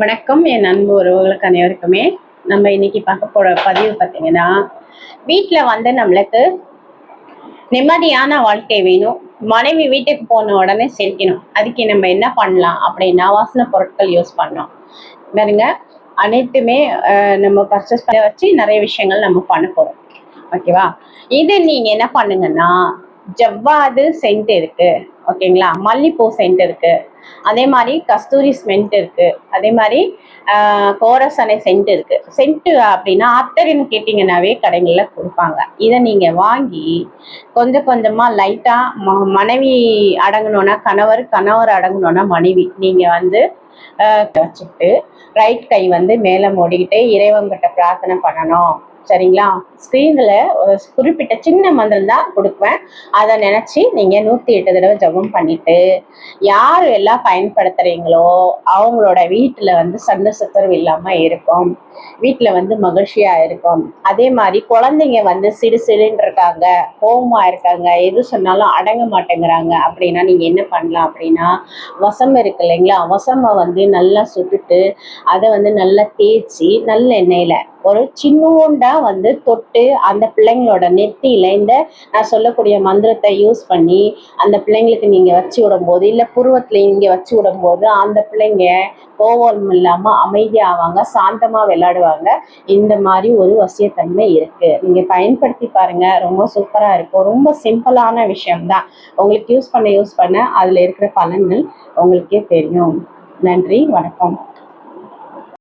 வணக்கம். என் அன்பு உறவுகளுக்கு அனைவருக்குமே நம்ம இன்னைக்கு பார்க்க போற பதிவு பார்த்தீங்கன்னா வீட்டில் வந்து நம்மளுக்கு நிம்மதியான வாழ்க்கை வேணும். மனைவி வீட்டுக்கு போன உடனே சிரிக்கணும் அதுக்கு நம்ம என்ன பண்ணலாம் அப்படின்னா வாசனை பொருட்கள் யூஸ் பண்ணோம் பாருங்க அனைத்துமே நம்ம பர்ச்சேஸ் பண்ண வச்சு நிறைய விஷயங்கள் நம்ம பண்ண போறோம். ஓகேவா இது நீங்க என்ன பண்ணுங்கன்னா ஜவ்வாது சென்ட் இருக்கு. ஓகேங்களா மல்லிப்பூ சென்ட் இருக்கு. அதே மாதிரி கஸ்தூரி ஸ்மெண்ட் இருக்கு. அதே மாதிரி கோரஸ் கோரசனை சென்ட் இருக்கு. சென்ட் அப்படின்னா அத்தரின்னு கேட்டிங்கன்னாவே கடைகளில் கொடுப்பாங்க. இதை நீங்க வாங்கி கொஞ்சம் கொஞ்சமா லைட்டா ம- மனைவி அடங்கணும்னா கணவர் கணவர் அடங்கணும்னா மனைவி. நீங்க வந்து வச்சுட்டு ரைட் கை வந்து மேலே மூடிக்கிட்டு இறைவங்கிட்ட பிரார்த்தனை பண்ணணும். சரிங்களா? ஸ்க்ரீனில் குறிப்பிட்ட சின்ன மந்திரம் தான் கொடுப்பேன் அதை நினச்சி நீங்கள் நூற்றி எட்டு தடவை ஜெபம் பண்ணிட்டு யார் எல்லாம் பயன்படுத்துகிறீங்களோ அவங்களோட வீட்டில் வந்து சண்டை சச்சரவு இல்லாமல் இருக்கும். வீட்டில் வந்து மகிழ்ச்சியாக இருக்கும். அதே மாதிரி குழந்தைங்க வந்து சிடு சிடுன்னு இருக்காங்க கோபமாக இருக்காங்க எது சொன்னாலும் அடங்க மாட்டேங்கிறாங்க அப்படின்னா நீங்கள் என்ன பண்ணலாம் அப்படின்னா வசம் இருக்கு இல்லைங்களா? வசமை வந்து நல்லா சுட்டுட்டு அதை வந்து நல்லா தேய்ச்சி நல்ல எண்ணெயில் ஒரு சின்னூண்டா வந்து தொட்டு அந்த பிள்ளைங்களோட நெத்தியில இந்த நான் சொல்லக்கூடிய மந்திரத்தை யூஸ் பண்ணி அந்த பிள்ளைங்களுக்கு நீங்க வச்சு விடும்போது இல்ல புருவத்துல இங்க வச்சு விடும்போது அந்த பிள்ளைங்க கோவம் இல்லாம அமைதியாவாங்க சாந்தமா விளையாடுவாங்க. இந்த மாதிரி ஒரு வசியத்தன்மை இருக்கு. நீங்க பயன்படுத்தி பாருங்க. ரொம்ப சூப்பரா இருக்கும். ரொம்ப சிம்பிளான விஷயம்தான். உங்களுக்கு யூஸ் பண்ண யூஸ் பண்ண அதுல இருக்கிற பலன்கள் உங்களுக்கே தெரியும். நன்றி வணக்கம்.